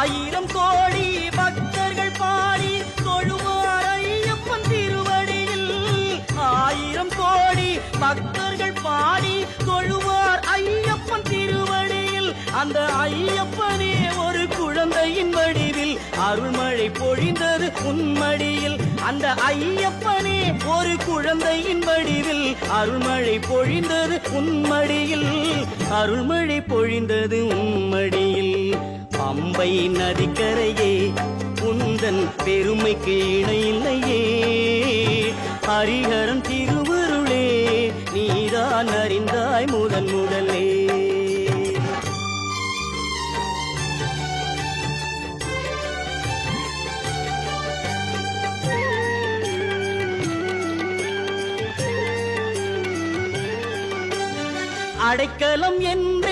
ஆயிரம் கோடி பக்தர்கள் பாடி தொழுவார் ஐயப்பன் திருவடியில். ஆயிரம் கோடி பக்தர்கள் பாடி தொழுவார் ஐயப்பன் திருவடியில். அந்த ஐயப்பனே ஒரு குழந்தையின் வடிவில். அருள்மழை பொழிந்தது உன்மடியில். அந்த ஐயப்பனே ஒரு குழந்தையின் வடிவில். அருள்மழை பொழிந்தது உன்மடியில். அருள்மழை பொழிந்தது உன்மடியில். பம்பை நதிக்கரையே உந்தன் பெருமைக்கு இணையில்லையே. ஹரிஹரன் திருவருளே நீதான் அறிந்தாய் முதன் முதலே. அடைக்கலம் என்ற